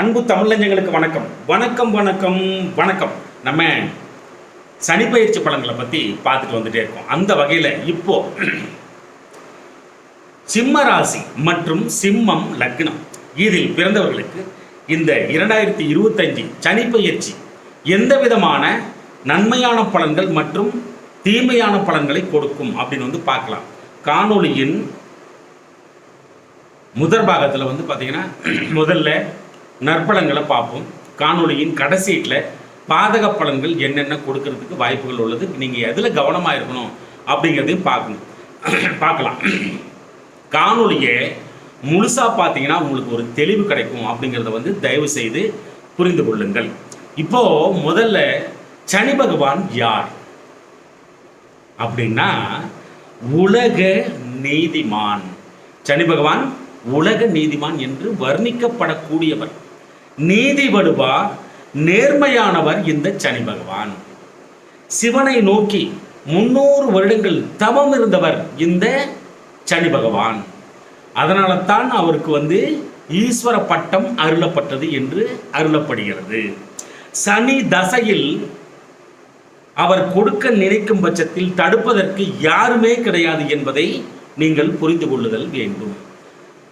அன்பு தமிழஞ்சங்களுக்கு வணக்கம். வணக்கம் வணக்கம் வணக்கம். நம்ம சனிப்பயிற்சி பலன்களை பற்றி பார்த்துட்டு வந்துட்டே இருக்கோம். அந்த வகையில் இப்போ சிம்ம ராசி மற்றும் சிம்மம் லக்னம். இதில் பிறந்தவர்களுக்கு இந்த இரண்டாயிரத்தி இருபத்தஞ்சு சனிப்பயிற்சி எந்த விதமான நன்மையான பலன்கள் மற்றும் தீமையான பலன்களை கொடுக்கும் அப்படின்னு வந்து பார்க்கலாம். காணொளியின் முதற் பாகத்தில் வந்து பார்த்தீங்கன்னா முதல்ல நற்பலன்களை பார்ப்போம். காணொலியின் கடைசீட்டில் பாதக பலன்கள் என்னென்ன கொடுக்கறதுக்கு வாய்ப்புகள் உள்ளது நீங்கள் எதில் கவனமாக இருக்கணும் அப்படிங்கிறதையும் பார்க்கணும். பார்க்கலாம். காணொலியை முழுசாக பார்த்தீங்கன்னா உங்களுக்கு ஒரு தெளிவு கிடைக்கும் அப்படிங்கிறத வந்து தயவு செய்து புரிந்து கொள்ளுங்கள். இப்போ முதல்ல சனி பகவான் யார்? அப்படின்னா உலக நீதிமான். சனி பகவான் உலக நீதிமான் என்று வர்ணிக்கப்படக்கூடியவர். நீதி வடுவார் நேர்மையானவர் இந்த சனி பகவான். சிவனை நோக்கி முன்னூறு வருடங்கள் தவம் இருந்தவர் இந்த சனி பகவான். அதனால தான் அவருக்கு வந்து ஈஸ்வர பட்டம் அருளப்பட்டது என்று அருளப்படுகிறது. சனி தசையில் அவர் கொடுக்க நினைக்கும் பட்சத்தில் தடுப்பதற்கு யாருமே கிடையாது என்பதை நீங்கள் புரிந்து கொள்ளுதல் வேண்டும்.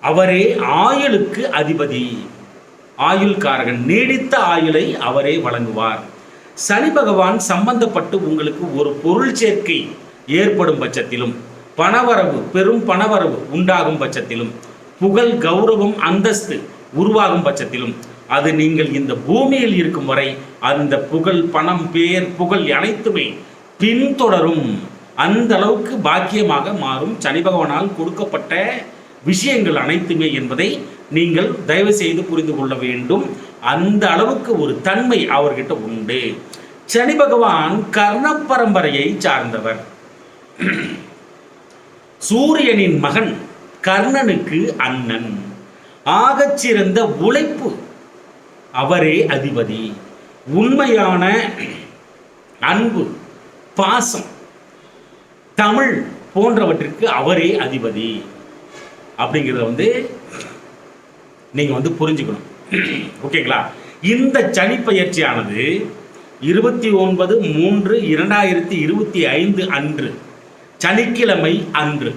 அவரே ஆயுளுக்கு அதிபதி. ஆயுள்காரகன் நீடித்த ஆயுளை அவரே வழங்குவார். சனி பகவான் சம்பந்தப்பட்டு உங்களுக்கு ஒரு பொருள் சேர்க்கை ஏற்படும் பட்சத்திலும் பணவரவு பெரும் பணவரவு உண்டாகும் பட்சத்திலும் புகழ் கௌரவம் அந்தஸ்து உருவாகும் பட்சத்திலும் அது நீங்கள் இந்த பூமியில் இருக்கும் வரை அந்த புகழ் பணம் பேர் புகழ் அனைத்துமே பின்தொடரும். அந்த அளவுக்கு பாக்கியமாக மாறும் சனி பகவானால் கொடுக்கப்பட்ட விஷயங்கள் அனைத்துமே என்பதை நீங்கள் தயவு செய்து புரிந்து கொள்ள வேண்டும். அந்த அளவுக்கு ஒரு தன்மை அவர்கிட்ட உண்டு. சனி பகவான் கர்ண பரம்பரையை சார்ந்தவர். சூரியனின் மகன் கர்ணனுக்கு அண்ணன். ஆகச்சிறந்த உழைப்பு அவரே அதிபதி. உண்மையான அன்பு பாசம் தமிழ் போன்றவற்றிற்கு அவரே அதிபதி. அப்படிங்கிறத வந்து நீங்கள் வந்து புரிஞ்சுக்கணும். ஓகேங்களா? இந்த சனி பயிற்சியானது இருபத்தி ஒன்பது மூன்று இரண்டாயிரத்தி இருபத்தி ஐந்து அன்று சனிக்கிழமை அன்று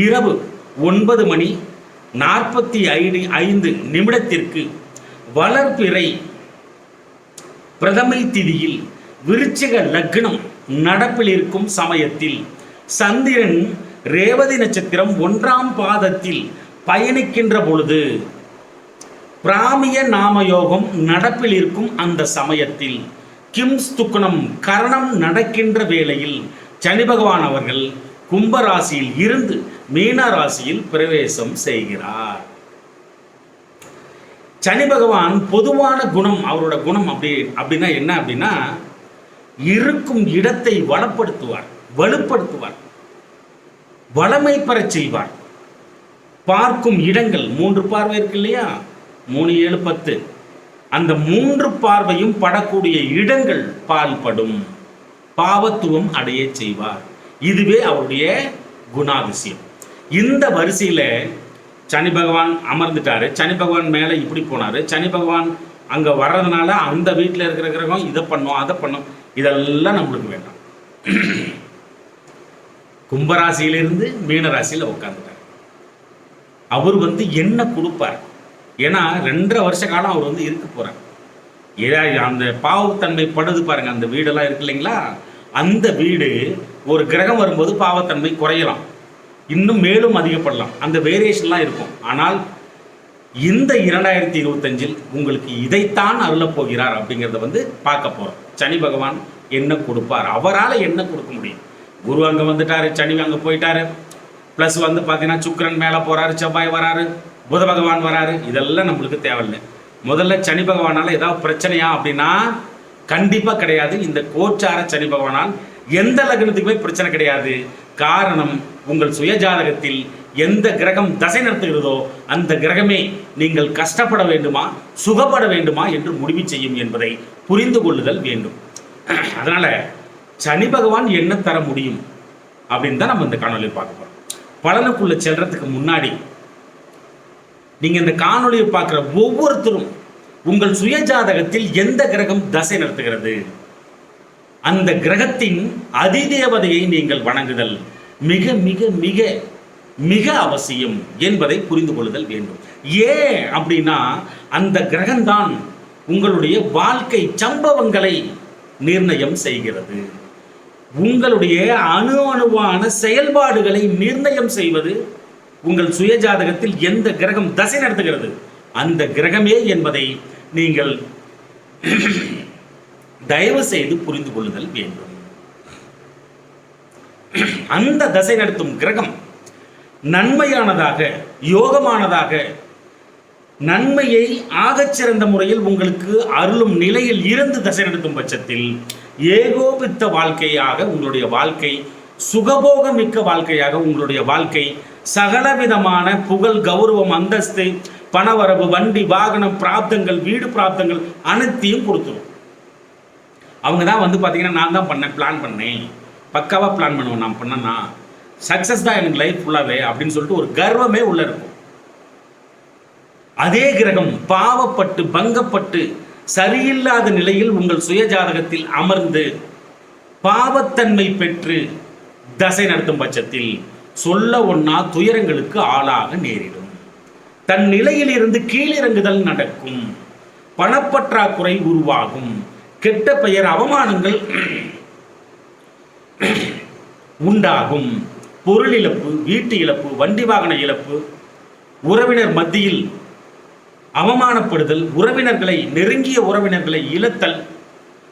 இரவு ஒன்பது மணி நாற்பத்தி ஐந்து ஐந்து நிமிடத்திற்கு வளர்பிறை பிரதமை திதியில் விருச்சிக லக்னம் நடப்பில் இருக்கும் சமயத்தில் சந்திரன் ரேவதி நட்சத்திரம் ஒன்றாம் பாதத்தில் பயணிக்கின்ற பொழுது பிராமிய நாமயோகம் நடப்பில் இருக்கும் அந்த சமயத்தில் கிம்ஸ் துக்கணம் கரணம் நடக்கின்ற வேளையில் சனி பகவான் அவர்கள் கும்பராசியில் இருந்து மீன ராசியில் பிரவேசம் செய்கிறார். சனி பகவான் பொதுவான குணம் அவரோட குணம் அப்படி அப்படின்னா என்ன அப்படின்னா இருக்கும் இடத்தை வளப்படுத்துவார் வலுப்படுத்துவார் வளமை பெறச் செய்வார். பார்க்கும் இடங்கள் மூன்று பார்வை இருக்கு இல்லையா? மூணு ஏழு பத்து. அந்த மூன்று பார்வையும் படக்கூடிய இடங்கள் பால்படும். பாவத்துவம் அடைய செய்வார். இதுவே அவருடைய குணாதிசயம். இந்த வரிசையில் சனி பகவான் அமர்ந்துட்டாரு. சனி பகவான் மேலே இப்படி போனார். சனி பகவான் அங்கே வர்றதுனால அந்த வீட்டில் இருக்கிற கிரகம் இதை பண்ணும் அதை பண்ணும். இதெல்லாம் நம்மளுக்கு வேண்டாம். கும்பராசியிலிருந்து மீனராசியில் உட்காந்துட்டார் அவர் வந்து என்ன கொடுப்பார்? ஏன்னா ரெண்டரை வருஷ காலம் அவர் வந்து இருக்க போகிறார் ஏதா அந்த பாவத்தன்மை படுது பாருங்க அந்த வீடெல்லாம் இருக்கு இல்லைங்களா? அந்த வீடு ஒரு கிரகம் வரும்போது பாவத்தன்மை குறையலாம். இன்னும் மேலும் அதிகப்படலாம். அந்த வேரியேஷன்லாம் இருக்கும். ஆனால் இந்த இரண்டாயிரத்தி இருபத்தஞ்சில் உங்களுக்கு இதைத்தான் அருளப் போகிறார் அப்படிங்கிறத வந்து பார்க்க போகிறோம் சனி பகவான் என்ன கொடுப்பார்? அவரால் என்ன கொடுக்க முடியும்? குரு அங்கே வந்துட்டாரு சனி அங்கே போயிட்டாரு. ப்ளஸ் வந்து பார்த்தீங்கன்னா சுக்கரன் மேலே போகிறாரு செவ்வாய் வராரு. புத பகவான் வராரு. இதெல்லாம் நம்மளுக்கு தேவையில்லை. முதல்ல சனி பகவானால் ஏதாவது பிரச்சனையா அப்படின்னா கண்டிப்பாக கிடையாது. இந்த கோச்சார சனி பகவானால் எந்த லக்னத்துக்குமே பிரச்சனை கிடையாது. காரணம் உங்கள் சுயஜாதகத்தில் எந்த கிரகம் தசை நடத்துகிறதோ அந்த கிரகமே நீங்கள் கஷ்டப்பட வேண்டுமா சுகப்பட வேண்டுமா என்று முடிவு செய்யும் என்பதை புரிந்து கொள்ளுதல் வேண்டும். அதனால சனி பகவான் என்ன தர முடியும் அப்படின்னு தான் நம்ம இந்த காணொலியில் பார்க்க போகிறோம் பலனுக்குள்ள செல்றதுக்கு முன்னாடி நீங்கள் இந்த காணொலியை பார்க்குற ஒவ்வொருத்தரும் உங்கள் சுய ஜாதகத்தில் எந்த கிரகம் தசை நடத்துகிறது? அந்த கிரகத்தின் அதிதேவதையை நீங்கள் வணங்குதல் மிக மிக மிக மிக அவசியம் என்பதை புரிந்து கொள்ளுதல் வேண்டும். ஏன் அப்படின்னா அந்த கிரகம்தான் உங்களுடைய வாழ்க்கை சம்பவங்களை நிர்ணயம் செய்கிறது. உங்களுடைய அணு அணுவான செயல்பாடுகளை நிர்ணயம் செய்வது உங்கள் சுயஜாதகத்தில் எந்த கிரகம் தசை நடத்துகிறது? அந்த கிரகமே என்பதை நீங்கள் தயவு செய்து புரிந்து கொள்ளுதல் வேண்டும். அந்த தசை நடத்தும் கிரகம் நன்மையானதாக யோகமானதாக நன்மையை ஆகச்சிறந்த முறையில் உங்களுக்கு அருளும் நிலையில் இருந்து தசை நடத்தும் பட்சத்தில் ஏகோபித்த வாழ்க்கையாக உங்களுடைய வாழ்க்கை சுகபோகமிக்க வாழ்க்கையாக உங்களுடைய வாழ்க்கை சகலவிதமான புகழ் கௌரவம் அந்தஸ்து பணவரவு வண்டி வாகனம் பிராப்தங்கள் வீடு பிராப்தங்கள் அனைத்தையும் கொடுத்துரும். அவங்க தான் வந்து பார்த்தீங்கன்னா நான் தான் பண்ணேன் பிளான் பண்ணேன். பக்காவாக பிளான் பண்ணுவேன் நான் பண்ணேன்னா சக்ஸஸ் தான் எனக்கு லைஃப் ஃபுல்லாகவே அப்படின்னு சொல்லிட்டு ஒரு கர்வமே உள்ள இருக்கும். அதே கிரகம் பாவப்பட்டு பங்கப்பட்டு சரியில்லாத நிலையில் உங்கள் சுய ஜாதகத்தில் அமர்ந்து பாவத்தன்மை பெற்று தசை நடத்தும் பட்சத்தில் சொல்ல ஒன்னா துயரங்களுக்கு ஆளாக நேரிடும். தன் நிலையில் இருந்து கீழிறங்குதல் நடக்கும். பணப்பற்றாக்குறை உருவாகும். கெட்ட பெயர் அவமானங்கள் உண்டாகும். பொருள் இழப்பு வீட்டு இழப்பு வண்டி வாகன இழப்பு உறவினர் மத்தியில் அவமானப்படுதல் உறவினர்களை நெருங்கிய உறவினர்களை இழத்தல்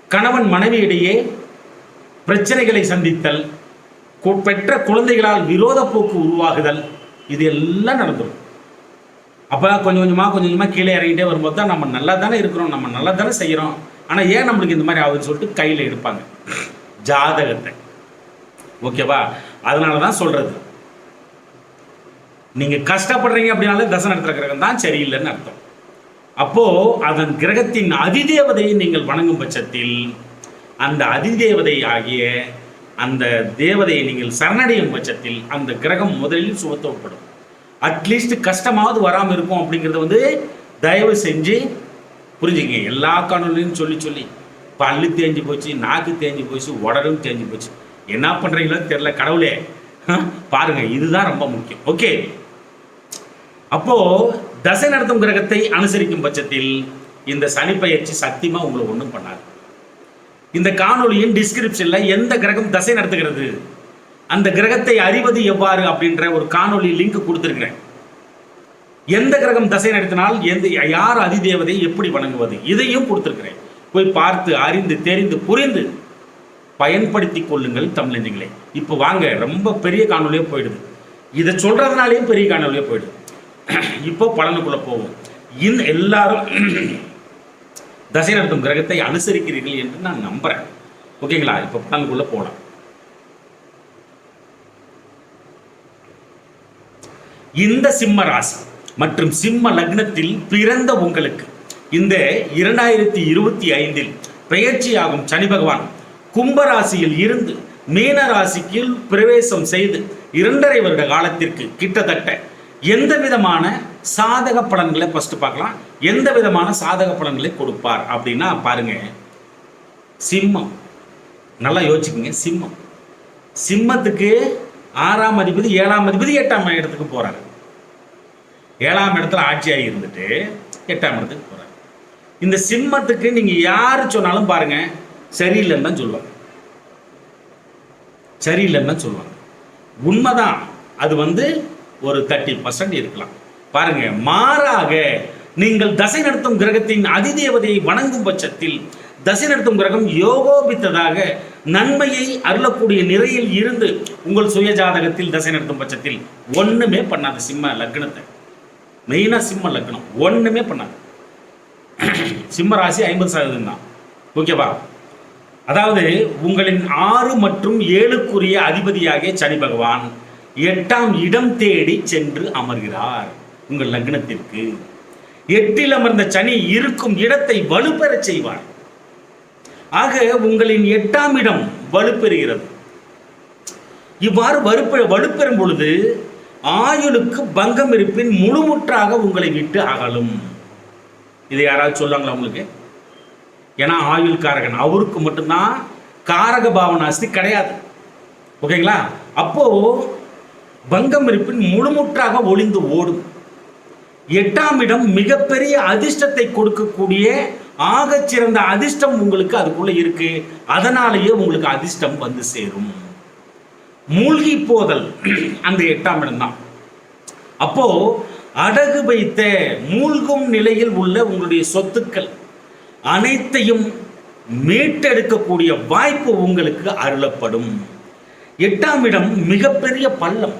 கணவன் மனைவியிடையே பிரச்சனைகளை சந்தித்தல் பெற்ற குழந்தைகளால் விரோத போக்கு உருவாகுதல் இது எல்லாம் நடந்துடும் அப்போ கொஞ்சம் கொஞ்சமாக கொஞ்சம் கொஞ்சமாக கீழே இறங்கிட்டே வரும்போது தான் நம்ம நல்லா தானே இருக்கிறோம் நம்ம நல்லா தானே செய்கிறோம் ஆனால் ஏன் நம்மளுக்கு இந்த மாதிரி ஆகுதுன்னு சொல்லிட்டு கையில் எடுப்பாங்க. ஜாதகத்தை. ஓகேவா? அதனால தான் சொல்கிறது நீங்கள் கஷ்டப்படுறீங்க அப்படின்னாலே தசை நடத்துகிற கிரகம் தான் சரியில்லைன்னு அர்த்தம். அப்போது அதன் கிரகத்தின் அதிதேவதையை நீங்கள் வணங்கும் பட்சத்தில் அந்த அதிதேவதை ஆகிய அந்த தேவதையை நீங்கள் சரணடையும் பட்சத்தில் அந்த கிரகம் முதலில் சுமத்தப்படும். அட்லீஸ்ட் கஷ்டமாவது வராமல் இருக்கும் அப்படிங்கிறத வந்து தயவு செஞ்சு புரிஞ்சுக்கங்க எல்லா காணொலியும் சொல்லி சொல்லி பல்லு தேஞ்சு போச்சு நாக்கு தேஞ்சு போச்சு உடலும் தேஞ்சு போச்சு. என்ன பண்ணுறீங்களோ தெரில கடவுளே. பாருங்கள் பாருங்க இதுதான் ரொம்ப முக்கியம். ஓகே அப்போது தசை நடத்தும் கிரகத்தை அனுசரிக்கும் பட்சத்தில் இந்த சனி பயிற்சி சத்தியமாக உங்களை ஒன்றும் பண்ணாது. இந்த காணொலியின் டிஸ்கிரிப்ஷனில் எந்த கிரகம் தசை நடத்துகிறது? அந்த கிரகத்தை அறிவது எவ்வாறு அப்படின்ற ஒரு காணொலி லிங்க் கொடுத்துருக்கிறேன். எந்த கிரகம் தசை நடத்தினால் எந்த யார் அதிதேவதை எப்படி வணங்குவது? இதையும் கொடுத்துருக்கிறேன். போய் பார்த்து அறிந்து தெரிந்து புரிந்து பயன்படுத்தி கொள்ளுங்கள் தமிழஞ்சங்களே இப்போ வாங்க ரொம்ப பெரிய காணொலியே போயிடுது. இதை சொல்கிறதுனாலேயும் பெரிய காணொலியே போயிடுது. இப்போ பலனுக்குள்ளே போவோம். இந்த எல்லாரும் தசை நடத்தும் கிரகத்தை அனுசரிக்கிறீர்கள் என்று நான் நம்புறேன். ஓகேங்களா? இப்போ பலனுக்குள்ள போகலாம் இந்த சிம்ம ராசி மற்றும் சிம்ம லக்னத்தில் பிறந்த உங்களுக்கு இந்த இரண்டாயிரத்தி இருபத்தி ஐந்தில் பெயர்ச்சியாகும் சனி பகவான் கும்பராசியில் இருந்து மீன ராசிக்கு பிரவேசம் செய்து இரண்டரை வருட காலத்திற்கு கிட்டத்தட்ட எந்த விதமான சாதக பலன்களை ஃபஸ்ட்டு பார்க்கலாம். எந்த விதமான சாதக பலன்களை கொடுப்பார் அப்படின்னா பாருங்க. சிம்மம். நல்லா யோசிச்சுக்கோங்க சிம்மம். சிம்மத்துக்கு ஆறாம் அதிபதி ஏழாம் அதிபதி எட்டாம் இடத்துக்கு போகிறாரு ஏழாம் இடத்துல ஆட்சியாகி இருந்துட்டு எட்டாம் இடத்துக்கு போகிறார் இந்த சிம்மத்துக்கு நீங்கள் யார் சொன்னாலும் பாருங்க சரியில்லைன்னு தான் சொல்லுவாங்க. சரியில்லைன்னு தான் சொல்லுவாங்க. உண்மைதான். அது வந்து ஒரு தேர்ட்டி பர்சன்ட் இருக்கலாம். பாருங்க மாறாக நீங்கள் தசை நடத்தும் கிரகத்தின் அதிதேவதையை வணங்கும் பட்சத்தில் தசை நடத்தும் கிரகம் யோகோபித்ததாக நன்மையை அருளக்கூடிய நிலையில் இருந்து உங்கள் சுய ஜாதகத்தில் தசை நடத்தும் பட்சத்தில் ஒண்ணுமே பண்ணாது சிம்ம லக்னத்தை. மெயினாக சிம்ம லக்னம் ஒண்ணுமே பண்ணாது. சிம்ம ராசி ஐம்பது சதவீதம் தான். ஓகேவா அதாவது உங்களின் ஆறு மற்றும் ஏழுக்குரிய அதிபதியாகிய சனி பகவான் எட்டாம் இடம் தேடி சென்று அமர்கிறார். உங்கள் லக்னத்திற்கு. எட்டில் அமர்ந்த சனி இருக்கும் இடத்தை வலுப்பெறச் செய்வார். ஆக உங்களின் எட்டாம் இடம் வலுப்பெறுகிறது. இவ்வாறு வலுப்பெற வலுப்பெறும் பொழுது ஆயுளுக்கு பங்கம் இருப்பின் முழுமுற்றாக உங்களை விட்டு அகலும். இது யாராவது சொல்லுவாங்களா உங்களுக்கு? ஏன்னா ஆயுள் காரகன் அவருக்கு மட்டும்தான் காரக பாவனாஸ்தி கிடையாது. ஓகேங்களா? அப்போ பங்கம் இருப்பின் முழுமுற்றாக ஒளிந்து ஓடும். எட்டாம் இடம் மிகப்பெரிய அதிர்ஷ்டத்தை கொடுக்கக்கூடிய ஆக சிறந்த அதிர்ஷ்டம் உங்களுக்கு அதுக்குள்ள இருக்கு. அதனாலேயே உங்களுக்கு அதிர்ஷ்டம் வந்து சேரும். மூழ்கி போதல் அந்த எட்டாம் இடம் தான். அப்போ அடகு வைத்த மூழ்கும் நிலையில் உள்ள உங்களுடைய சொத்துக்கள் அனைத்தையும் மீட்டெடுக்கக்கூடிய வாய்ப்பு உங்களுக்கு அருளப்படும். எட்டாம் இடம் மிகப்பெரிய பள்ளம்.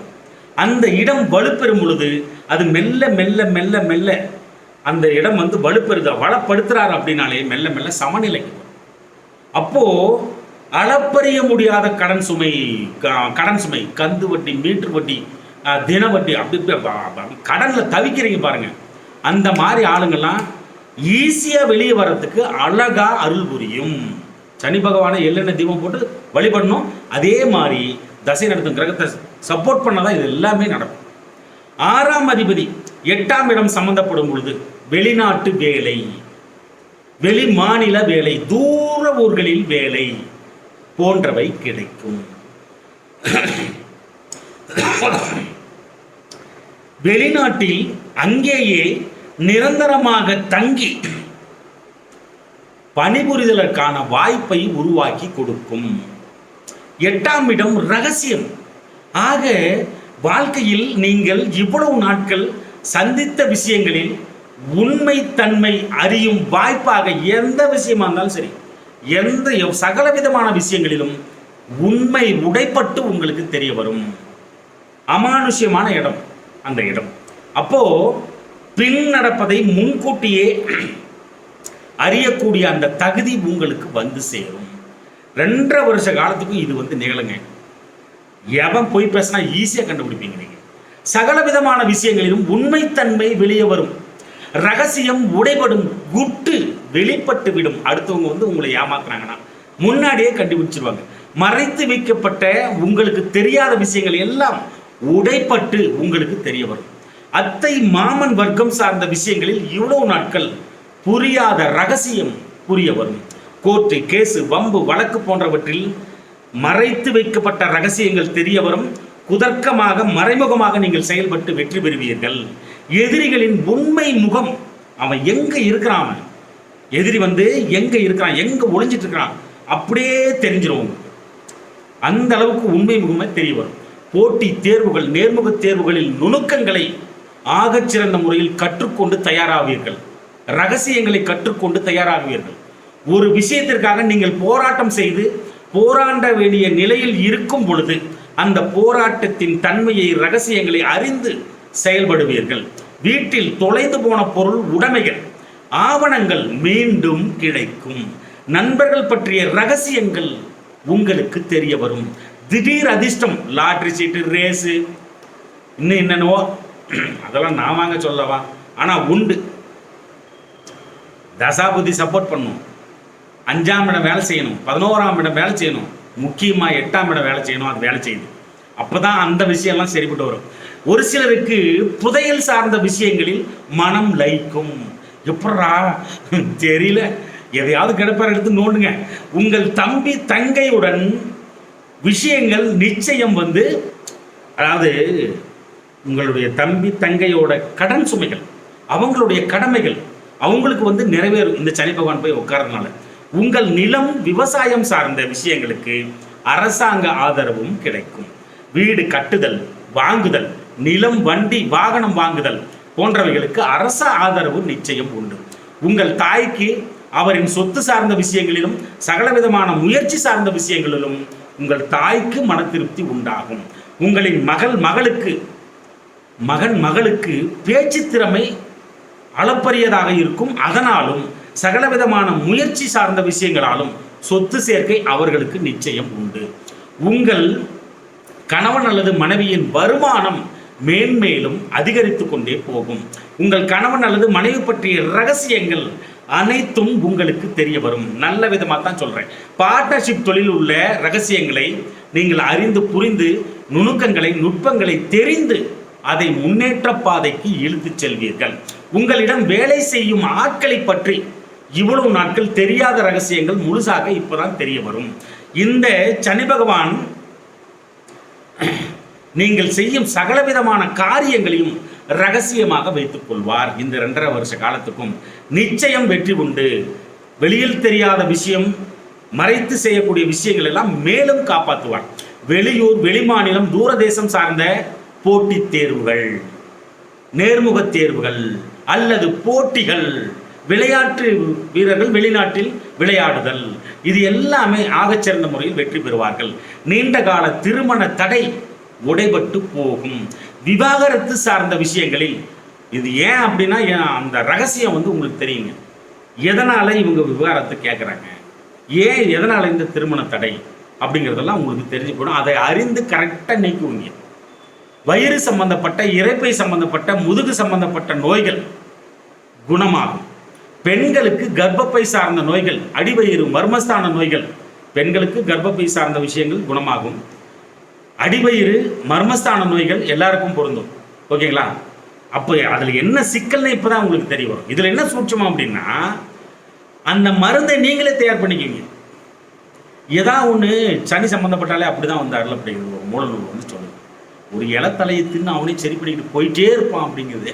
அந்த இடம் வலுப்பெறும் பொழுது அது மெல்ல மெல்ல மெல்ல மெல்ல அந்த இடம் வந்து வலுப்பெறுதா. வளப்படுத்துறாரு அப்படின்னாலே மெல்ல மெல்ல சமநிலைக்கு அப்போ அளப்பறிய முடியாத கடன் சுமை க- கடன் சுமை கந்து வட்டி மீட்டர் வட்டி தின வட்டி அப்படி கடனில் தவிக்கிறீங்க பாருங்க. அந்த மாதிரி ஆளுங்கள்லாம் ஈஸியாக வெளியே வர்றதுக்கு அழகா அருள் புரியும். சனி பகவானை எள்ளெண்ணெய் தீபம் போட்டு வழிபடணும். அதே மாதிரி தசை நடத்தும் கிரகத்தை சப்போர்ட் பண்ணதான் இது எல்லாமே நடக்கும். ஆறாம் அதிபதி எட்டாம் இடம் சம்மந்தப்படும் பொழுது வெளிநாட்டு வேலை வெளி மாநில வேலை தூர ஊர்களில் வேலை போன்றவை கிடைக்கும். வெளிநாட்டில் அங்கேயே நிரந்தரமாக தங்கி பணிபுரிதலுக்கான வாய்ப்பை உருவாக்கி கொடுக்கும். எட்டாம் இடம் ரகசியம். ஆக வாழ்க்கையில் நீங்கள் இவ்வளவு நாட்கள் சந்தித்த விஷயங்களில் உண்மை தன்மை அறியும் வாய்ப்பாக எந்த விஷயமா இருந்தாலும் சரி எந்த சகல விதமான விஷயங்களிலும் உண்மை உடைப்பட்டு உங்களுக்கு தெரிய வரும். அமானுஷ்யமான இடம் அந்த இடம். அப்போ பின் நடப்பதை முன்கூட்டியே அறியக்கூடிய அந்த தகுதி உங்களுக்கு வந்து சேரும். ரெண்டரை வருஷ காலத்துக்கும் இது வந்து நிகழுங்க. எவன் போய் பேசினா ஈஸியாக கண்டுபிடிப்பீங்க நீங்கள் சகல விதமான விஷயங்களிலும் உண்மைத்தன்மை வெளியே வரும். ரகசியம் உடைபடும் குட்டு வெளிப்பட்டு விடும். அடுத்தவங்க வந்து உங்களை ஏமாத்துறாங்கன்னா முன்னாடியே கண்டுபிடிச்சிருவாங்க. மறைத்து வைக்கப்பட்ட உங்களுக்கு தெரியாத விஷயங்கள் எல்லாம் உடைப்பட்டு உங்களுக்கு தெரிய வரும். அத்தை மாமன் வர்க்கம் சார்ந்த விஷயங்களில் இவ்வளவு நாட்கள் புரியாத ரகசியம் புரிய வரும். கோர்ட்டு கேசு வம்பு வழக்கு போன்றவற்றில் மறைத்து வைக்கப்பட்ட ரகசியங்கள் தெரிய வரும். குதர்க்கமாக மறைமுகமாக நீங்கள் செயல்பட்டு வெற்றி பெறுவீர்கள். எதிரிகளின் உண்மை முகம் அவன் எங்க இருக்கிறான்? எதிரி வந்து எங்க இருக்கிறான்? எங்க ஒளிஞ்சிட்டு இருக்கிறான்? அப்படியே தெரிஞ்சிரும். அந்த அளவுக்கு உண்மை முகமே தெரிய வரும். போட்டி தேர்வுகள் நேர்முக தேர்வுகளில் நுணுக்கங்களை ஆகச்சிறந்த முறையில் கற்றுக்கொண்டு தயாராவீர்கள். ரகசியங்களை கற்றுக்கொண்டு தயாராகுவீர்கள். ஒரு விஷயத்திற்காக நீங்கள் போராட்டம் செய்து போராட வேண்டிய நிலையில் இருக்கும் பொழுது அந்த போராட்டத்தின் தன்மையை ரகசியங்களை அறிந்து செயல்படுவீர்கள். வீட்டில் தொலைந்து போன பொருள் உடைமைகள் ஆவணங்கள் மீண்டும் கிடைக்கும். நண்பர்கள் பற்றிய ரகசியங்கள் உங்களுக்கு தெரிய வரும். திடீர் அதிர்ஷ்டம் லாட்ரி சீட்டு ரேஸு இன்னும் என்னென்னவோ அதெல்லாம் நான் வாங்க சொல்லவா? ஆனால் உண்டு. தசாபுதி சப்போர்ட் பண்ணும். அஞ்சாம் இடம் வேலை செய்யணும் பதினோராம் இடம் வேலை செய்யணும் முக்கியமாக எட்டாம் இடம் வேலை செய்யணும் அது வேலை செய்யுது. அப்போ தான் அந்த விஷயம்லாம் சரிப்பட்டு வரும். ஒரு சிலருக்கு புதையல் சார்ந்த விஷயங்களில் மனம் லைக்கும் எப்படா தெரியல. எதையாவது கிடப்பார் எடுத்து நோண்டுங்க. உங்கள் தம்பி தங்கையுடன் விஷயங்கள் நிச்சயம் வந்து அதாவது உங்களுடைய தம்பி தங்கையோட கடன் சுமைகள் அவங்களுடைய கடமைகள் அவங்களுக்கு வந்து நிறைவேறும். இந்த சனி பகவான் போய் உட்கார்றதுனால. உங்கள் நிலம் விவசாயம் சார்ந்த விஷயங்களுக்கு அரசாங்க ஆதரவும் கிடைக்கும். வீடு கட்டுதல் வாங்குதல் நிலம் வண்டி வாகனம் வாங்குதல் போன்றவைகளுக்கு அரச ஆதரவு நிச்சயம் உண்டு. உங்கள் தாய்க்கு அவரின் சொத்து சார்ந்த விஷயங்களிலும் சகலவிதமான முயற்சி சார்ந்த விஷயங்களிலும் உங்கள் தாய்க்கு மன திருப்தி உண்டாகும். உங்களின் மகள் மகளுக்கு மகன் மகளுக்கு பேச்சு திறமை அளப்பரியதாக இருக்கும். அதனாலும் சகலவிதமான முயற்சி சார்ந்த விஷயங்களாலும் சொத்து சேர்க்கை அவர்களுக்கு நிச்சயம் உண்டு. உங்கள் கணவன் அல்லது மனைவியின் வருமானம் மேன்மேலும் அதிகரித்து கொண்டே போகும். உங்கள் கணவன் அல்லது மனைவி பற்றிய ரகசியங்கள் அனைத்தும் உங்களுக்கு தெரிய வரும். நல்ல விதமாக தான் சொல்கிறேன் பார்ட்னர்ஷிப் தொழில் உள்ள ரகசியங்களை நீங்கள் அறிந்து புரிந்து நுணுக்கங்களை நுட்பங்களை தெரிந்து அதை முன்னேற்ற பாதைக்கு இழுத்துச் செல்வீர்கள். உங்களிடம் வேலை செய்யும் ஆட்களை பற்றி இவ்வளவு நாட்கள் தெரியாத ரகசியங்கள் முழுசாக இப்போதான் தெரிய வரும். இந்த சனி பகவான் நீங்கள் செய்யும் சகலவிதமான காரியங்களையும் ரகசியமாக வைத்துக் கொள்வார். இந்த இரண்டரை வருஷ காலத்துக்கும் நிச்சயம் வெற்றி உண்டு. வெளியில் தெரியாத விஷயம் மறைத்து செய்யக்கூடிய விஷயங்கள் எல்லாம் மேலும் காப்பாற்றுவார். வெளியூர் வெளிமாநிலம் தூரதேசம் சார்ந்த போட்டித் தேர்வுகள் நேர்முகத் தேர்வுகள் அல்லது போட்டிகள் விளையாட்டு வீரர்கள் வெளிநாட்டில் விளையாடுதல். இது எல்லாமே ஆகச்சிறந்த முறையில் வெற்றி பெறுவார்கள். நீண்ட கால திருமண தடை உடைபட்டு போகும். விவாகரத்து சார்ந்த விஷயங்களில் இது ஏன் அப்படின்னா ஏன் அந்த ரகசியம் வந்து உங்களுக்கு தெரியுங்க. எதனால இவங்க விவகாரத்தை கேட்குறாங்க ஏன் எதனால இந்த திருமண தடை அப்படிங்கிறதெல்லாம் உங்களுக்கு தெரிஞ்சு போயிடும் அதை அறிந்து கரெக்டாக நீக்குவீங்க. வயிறு சம்பந்தப்பட்ட இறைப்பை சம்பந்தப்பட்ட முதுகு சம்பந்தப்பட்ட நோய்கள் குணமாகும். பெண்களுக்கு கர்ப்பப்பை சார்ந்த நோய்கள் அடிவயிறு மர்மஸ்தான நோய்கள் பெண்களுக்கு கர்ப்பப்பை சார்ந்த விஷயங்கள் குணமாகும். அடிவயிறு மர்மஸ்தான நோய்கள் எல்லாருக்கும் பொருந்தும். ஓகேங்களா? அப்போ அதில் என்ன சிக்கல்னு இப்போ தான் உங்களுக்கு தெரிய வரும். இதில் என்ன சூட்சமா அப்படின்னா அந்த மருந்தை நீங்களே தயார் பண்ணிக்கிங்க. ஏதா ஒன்று சனி சம்மந்தப்பட்டாலே அப்படி தான் வந்து அருள் அப்படிங்கிறது ஒரு மூலநூல் வந்து சொல்லுது. ஒரு இலத்தலையை தின்னு அவனே சரி பண்ணிக்கிட்டு போயிட்டே இருப்பான் அப்படிங்கிறது.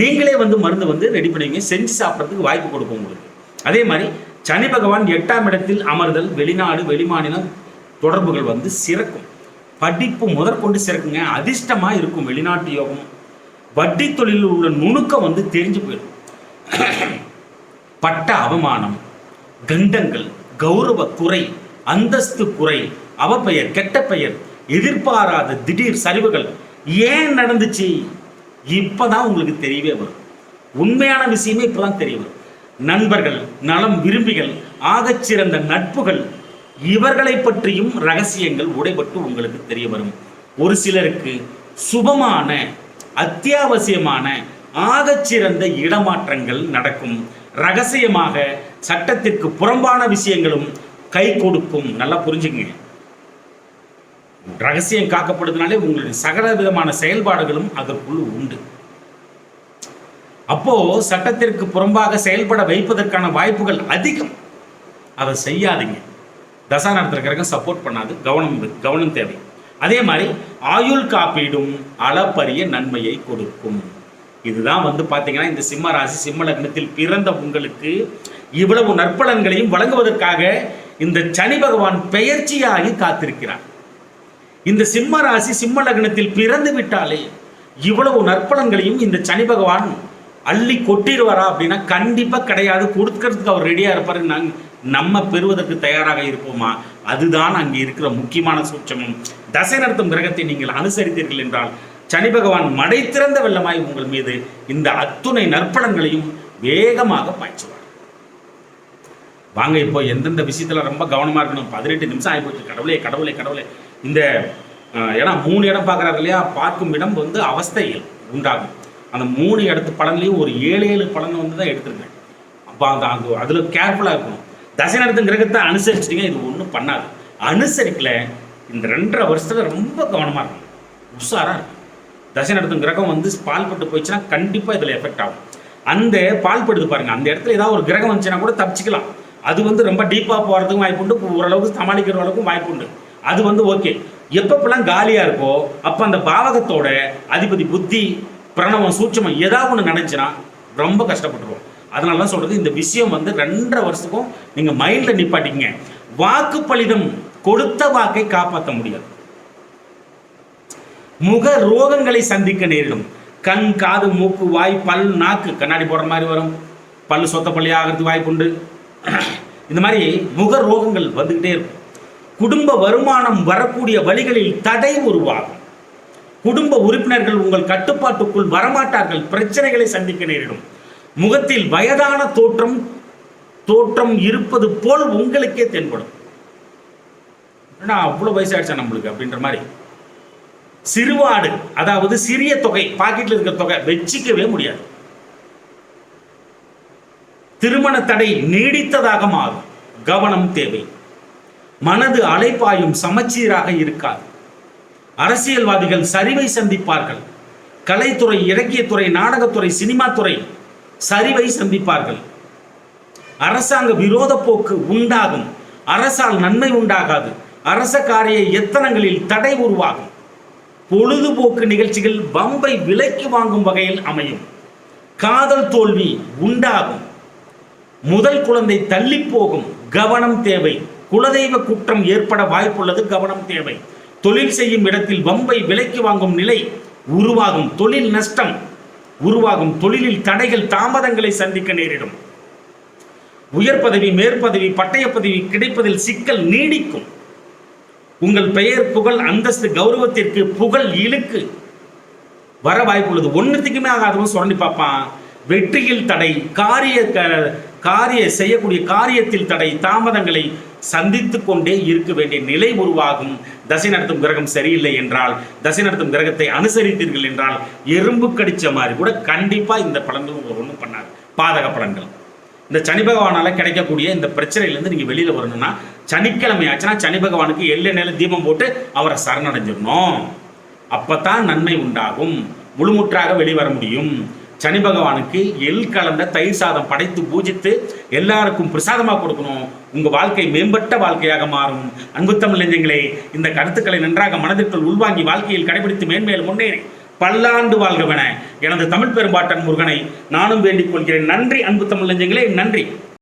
நீங்களே வந்து மருந்து வந்து ரெடி பண்ணுவீங்க செஞ்சு சாப்பிட்றதுக்கு வாய்ப்பு கொடுக்கும் உங்களுக்கு. அதே மாதிரி சனி பகவான் எட்டாம் இடத்தில் அமர்தல் வெளிநாடு வெளிமாநிலம் தொடர்புகள் வந்து சிறக்கும். படிப்பு முதற்கொண்டு சிறக்குங்க அதிர்ஷ்டமாக இருக்கும் வெளிநாட்டு யோகம். வட்டி தொழிலில் உள்ள நுணுக்கம் வந்து தெரிஞ்சு போயிடும். பட்ட அவமானம் கண்டங்கள் கௌரவ குறை அந்தஸ்து குறை அவப்பெயர் கெட்ட பெயர் எதிர்பாராத திடீர் சரிவுகள் ஏன் நடந்துச்சு? இப்போ தான் உங்களுக்கு தெரியவே வரும். உண்மையான விஷயமே இப்போ தான் தெரிய வரும். நண்பர்கள் நலம் விரும்பிகள் ஆகச்சிறந்த நட்புகள் இவர்களை பற்றியும் ரகசியங்கள் உடைபட்டு உங்களுக்கு தெரிய வரும். ஒரு சிலருக்கு சுபமான அத்தியாவசியமான ஆகச்சிறந்த இடமாற்றங்கள் நடக்கும். ரகசியமாக சட்டத்திற்கு புறம்பான விஷயங்களும் கை கொடுக்கும். நல்லா புரிஞ்சுக்கங்க. ரகசியம் காக்கப்படுதுனாலே உங்களுடைய சகல விதமான செயல்பாடுகளும் அதற்குள் உண்டு. அப்போ சட்டத்திற்கு புறம்பாக செயல்பட வைப்பதற்கான வாய்ப்புகள் அதிகம். அதை செய்யாதீங்க. தசா நடத்துறக்கிறக்க சப்போர்ட் பண்ணாது. கவனம் கவனம் தேவை. அதே மாதிரி ஆயுள் காப்பீடும் அளப்பரிய நன்மையை கொடுக்கும். இதுதான் வந்து பார்த்தீங்கன்னா இந்த சிம்ம ராசி சிம்ம லக்னத்தில் பிறந்த உங்களுக்கு இவ்வளவு நற்பலன்களையும் வழங்குவதற்காக இந்த சனி பகவான் பெயர்ச்சியாகி காத்திருக்கிறார். இந்த சிம்ம ராசி சிம்ம லக்னத்தில் பிறந்து விட்டாலே இவ்வளவு நற்பலன்களையும் இந்த சனி பகவான் அள்ளி கொட்டிடுவாரா அப்படின்னா கண்டிப்பாக கிடையாது. கொடுக்கறதுக்கு அவர் ரெடியாக இருப்பாரு. நாங்கள் நம்ம பெறுவதற்கு தயாராக இருப்போமா? அதுதான் அங்கே இருக்கிற முக்கியமான சூட்சமும். தசை நடத்தும் கிரகத்தை நீங்கள் அனுசரித்தீர்கள் என்றால் சனி பகவான் மடை திறந்த வெள்ளமாய் உங்கள் மீது இந்த அத்துணை நற்பலன்களையும் வேகமாக பாய்ச்சுவார். வாங்க இப்போ எந்தெந்த விஷயத்துல ரொம்ப கவனமா இருக்கணும்? பதினெட்டு நிமிஷம் ஆகிப்போச்சு கடவுளே கடவுளே கடவுளே. இந்த இடம் ஏன்னா மூணு இடம் பார்க்குறாரு இல்லையா? பார்க்கும் இடம் வந்து அவஸ்தைகள் உண்டாகும். அந்த மூணு இடத்து பலன்லையும் ஒரு ஏழு ஏழு பலனை வந்து தான் எடுத்துருங்க அப்போ அந்த அந்த அதில் கேர்ஃபுல்லாக இருக்கணும். தசை நடத்தும் கிரகத்தை அனுசரிச்சிட்டீங்க இது ஒன்றும் பண்ணாது. அனுசரிக்கல இந்த ரெண்டரை வருஷத்தில் ரொம்ப கவனமாக இருக்கும் உஷாராக இருக்கும் தசை நடத்தும் கிரகம் வந்து பால் பட்டு போயிடுச்சுன்னா கண்டிப்பாக இதில் எஃபெக்ட் ஆகும். அந்த பால் படுது பாருங்க அந்த இடத்துல ஏதாவது ஒரு கிரகம் வந்துச்சுன்னா கூட தப்பிச்சிக்கலாம். அது வந்து ரொம்ப டீப்பாக போகிறதுக்கும் வாய்ப்பு உண்டு ஓரளவுக்கு சமாளிக்கிற அளவுக்கும் வாய்ப்புண்டு. அது வந்து ஓகே. எப்பப்பெல்லாம் காலியாக இருக்கோ அப்போ அந்த பாவகத்தோட அதிபதி புத்தி பிரணவம் சூட்சமம் ஏதாவது ஒன்று நினைச்சுன்னா ரொம்ப கஷ்டப்பட்டுருவோம். அதனால தான் சொல்கிறது இந்த விஷயம் வந்து ரெண்டரை வருஷத்துக்கும் நீங்கள் மைண்டில் நிப்பாட்டிங்க வாக்கு பலிதம் கொடுத்த வாக்கை காப்பாற்ற முடியாது. முக ரோகங்களை சந்திக்க நேரிடும். கண் காது மூக்கு வாய் பல் நாக்கு கண்ணாடி போடுற மாதிரி வரும். பல் சொத்த பள்ளி ஆகிறதுக்கு வாய்ப்புண்டு. இந்த மாதிரி முக ரோகங்கள் வந்துக்கிட்டே இருக்கும். குடும்ப வருமானம் வரக்கூடிய வழிகளில் தடை உருவாகும். குடும்ப உறுப்பினர்கள் உங்கள் கட்டுப்பாட்டுக்குள் வரமாட்டார்கள். பிரச்சனைகளை சந்திக்க நேரிடும். முகத்தில் வயதான தோற்றம் தோற்றம் இருப்பது போல் உங்களுக்கே தென்படும். என்னடா அவ்வளோ வயசாயிடுச்சா நம்மளுக்கு அப்படின்ற மாதிரி. சிறுவாடு அதாவது சிறிய தொகை பாக்கெட்ல இருக்கிற தொகை வச்சிக்கவே முடியாது. திருமண தடை நீடித்ததாக மாறும். கவனம் தேவை. மனது அலைப்பாயும் சமச்சீராக இருக்காது. அரசியல்வாதிகள் சரிவை சந்திப்பார்கள். கலைத்துறை இலக்கியத்துறை நாடகத்துறை சினிமாத்துறை சரிவை சந்திப்பார்கள். அரசாங்க விரோத போக்கு உண்டாகும். அரசால் நன்மை உண்டாகாது. அரச காரிய எத்தனங்களில் தடை உருவாகும். பொழுதுபோக்கு நிகழ்ச்சிகள் பம்பை விலைக்கு வாங்கும் வகையில் அமையும். காதல் தோல்வி உண்டாகும். முதல் குழந்தை தள்ளி போகும். கவனம் தேவை. குலதெய்வ குற்றம் ஏற்பட வாய்ப்புள்ளது கவனம் தேவை. தொழில் செய்யும் இடத்தில் வம்பை விலைக்கு வாங்கும் நிலை உருவாகும். தொழில் நஷ்டம் உருவாகும். தொழிலில் தடைகள் தாமதங்களை சந்திக்க நேரிடும். உயர் பதவி மேற்பதவி பட்டய பதவி கிடைப்பதில் சிக்கல் நீடிக்கும். உங்கள் பெயர் புகழ் அந்தஸ்து கௌரவத்திற்கு புகழ் இழுக்கு. வர வாய்ப்புள்ளது. ஒன்றுத்துக்குமே ஆகாதவன் சுரண்டி பார்ப்பான். வெற்றியில் தடை. காரிய க- காரிய செய்யக்கூடிய காரியத்தில் தடை தாமதங்களை சந்தித்து கொண்டே இருக்க வேண்டிய நிலை உருவாகும். தசை நடத்தும் கிரகம் சரியில்லை என்றால் தசை நடத்தும் கிரகத்தை அனுசரித்தீர்கள் என்றால் எறும்பு கடிச்ச மாதிரி கூட கண்டிப்பாக இந்த பலன்கள் உங்களை ஒன்றும் பண்ணாது. பாதக பலன்கள். இந்த சனி பகவானால் கிடைக்கக்கூடிய இந்த பிரச்சனையிலேருந்து நீங்கள் வெளியில் வரணும்னா சனிக்கிழமை ஆச்சுன்னா சனி பகவானுக்கு எல்லை நில தீபம் போட்டு அவரை சரணடைஞ்சிடணும். அப்பதான் நன்மை உண்டாகும். முழுமுற்றாக வெளிவர முடியும். சனி பகவானுக்கு எள் கலந்த தயிர் சாதம் படைத்து பூஜித்து எல்லாருக்கும் பிரசாதமாக கொடுக்கணும். உங்கள் வாழ்க்கை மேம்பட்ட வாழ்க்கையாக மாறும். அன்புத்தமிழ் நெஞ்சங்களே இந்த கருத்துக்களை நன்றாக மனதிற்குள் உள்வாங்கி வாழ்க்கையில் கடைபிடித்து மேன்மேல் முன்னேறி பல்லாண்டு வாழ்கவென எனது தமிழ் பெரும்பாட்டன் முருகனை நானும் வேண்டிக் கொள்கிறேன். நன்றி அன்பு தமிழ் நெஞ்சங்களே நன்றி.